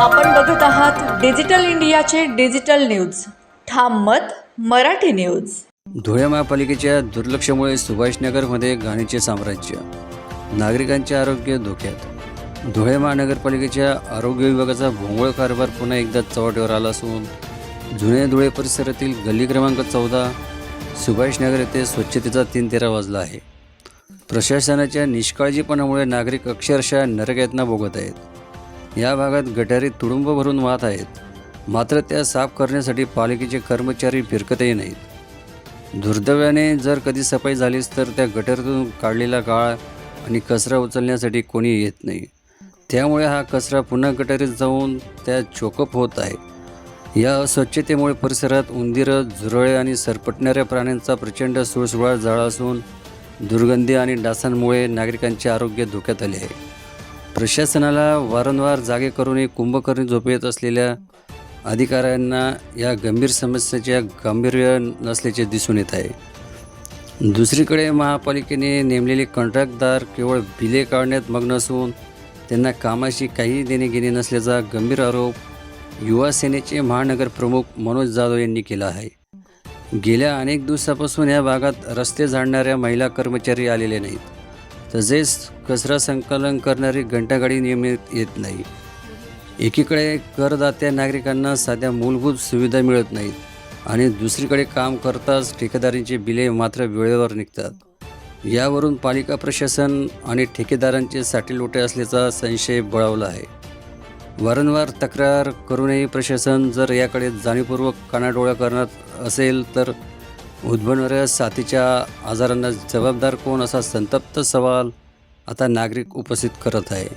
आपण बघत आहात डिजिटल इंडियाचे डिजिटल न्यूज. ठाम मत मराठी न्यूज. धुळे महापालिकेच्या दुर्लक्षामुळे सुभाषनगरमध्ये घाणीचे साम्राज्य. नागरिकांचे आरोग्य धोक्यात. धुळे महानगरपालिकेच्या आरोग्य विभागाचा भोंगळ कारभार पुन्हा एकदा चव्हाट्यावर आला असून जुने धुळे परिसरातील गल्ली क्रमांक चौदा सुभाषनगर येथे स्वच्छतेचा तीन तेरा वाजला आहे. प्रशासनाच्या निष्काळजीपणामुळे नागरिक अक्षरशः नरकयातना भोगत आहेत. या भागात गटारी तुडुंब भरून वाहत आहेत. मात्र त्या साफ करण्यासाठी पालिकेचे कर्मचारी फिरकतही नाहीत. दुर्दैवाने जर कधी सफाई झालीच तर त्या गटारातून काढलेला काळ आणि कचरा उचलण्यासाठी कोणी येत नाही. त्यामुळे हा कचरा पुन्हा गटारीत जाऊन त्या चोकअप होत आहे. या अस्वच्छतेमुळे परिसरात उंदीरं झुरळे आणि सरपटणाऱ्या प्राण्यांचा प्रचंड सुळसुळा जाळा असून दुर्गंधी आणि डासांमुळे नागरिकांचे आरोग्य धोक्यात आले आहे. प्रशासनाला वारंवार जागे करूनही कुंभकर्णी झोपेत असलेल्या अधिकाऱ्यांना या गंभीर समस्येच्या गांभीर्य नसल्याचे दिसून येत आहे. दुसरीकडे महापालिकेने नेमलेले कॉन्ट्रॅक्टदार केवळ बिले काढण्यात मग्न असून त्यांना कामाशी काही देणे घेणे नसल्याचा गंभीर आरोप युवा सेनेचे महानगर प्रमुख मनोज जाधव यांनी केला आहे. गेल्या अनेक दिवसापासून या भागात रस्ते झाडणाऱ्या महिला कर्मचारी आलेले नाहीत. तसेच कचरा संकलन करणारी घंटागाडी नियमित येत नाही. एकीकडे करदात्या नागरिकांना साध्या मूलभूत सुविधा मिळत नाहीत आणि दुसरीकडे काम करताच ठेकेदारांची बिले मात्र वेळेवर निघतात. यावरून पालिका प्रशासन आणि ठेकेदारांचे साठीलोटे असल्याचा संशय बळावला आहे. वारंवार तक्रार करूनही प्रशासन जर याकडे जाणीवपूर्वक कानाडोळा करणार असेल तर उद्भवणाऱ्या साथीच्या आजारांना जबाबदार कोण असा संतप्त सवाल आता नागरिक उपस्थित करत आहे.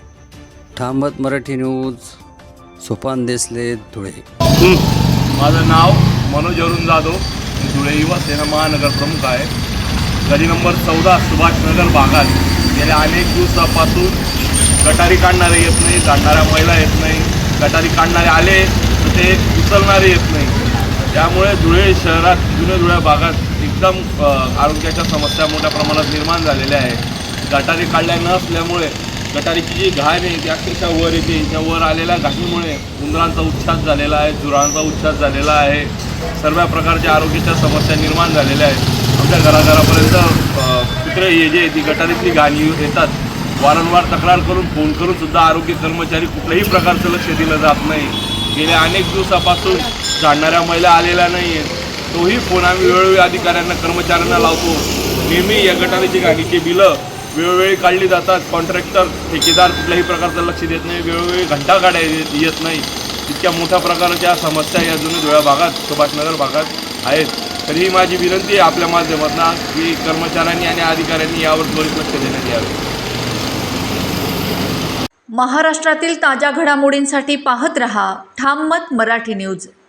ठामत मराठी न्यूज सोपान देसले धुळे. माझं नाव मनोज अरुण जाधव. मी धुळे युवा सेना महानगर प्रमुख आहे. गली नंबर चौदा सुभाषनगर भागात गेल्या अनेक दिवसापासून गटारी काढणारे येत नाही जाणणाऱ्या महिला येत नाही गटारी काढणारे आले तर ते उचलणारे येत नाही. त्यामुळे धुळे शहरात जुन्या धुळ्या भागात एकदम आरोग्याच्या समस्या मोठ्या प्रमाणात निर्माण झालेल्या आहे गटारी काढल्या नसल्यामुळे गटारीची जी घाण आहे ती अक्षरशः वर येते. त्या वर आलेल्या घाणीमुळे उंदरांचा उच्छास झालेला आहे जुरांचा उच्छास झालेला आहे. सर्व प्रकारच्या आरोग्याच्या समस्या निर्माण झालेल्या आहेत. आमच्या घराघरापर्यंत कुत्रे हे जे ती गटारीतली घाणी येतात वारंवार तक्रार करून फोन करून सुद्धा आरोग्य कर्मचारी कुठल्याही प्रकारचं लक्ष दिलं जात नाही. गेल्या अनेक दिवसापासून जाणणाऱ्या महिला आलेल्या नाही आहेत तोही फोन आम्ही वेळोवेळी अधिकाऱ्यांना कर्मचाऱ्यांना लावतो. नेहमी या गटारीची गाडीची बिलं वेळोवेळी काढली जातात. कॉन्ट्रॅक्टर ठेकेदार कुठल्याही प्रकारचं लक्ष देत नाही. वेळोवेळी घंटा गाड्या येत नाही. इतक्या मोठ्या प्रकारच्या समस्या या जुन्या धुळ्या भागात सुभाषनगर भागात आहेत. तरीही माझी विनंती आहे आपल्या माध्यमातून की कर्मचाऱ्यांनी आणि अधिकाऱ्यांनी यावर त्वरित लक्ष देण्यात यावे. महाराष्ट्रातील ताज्या घडामोडींसाठी पाहत रहा ठाम मत मराठी न्यूज.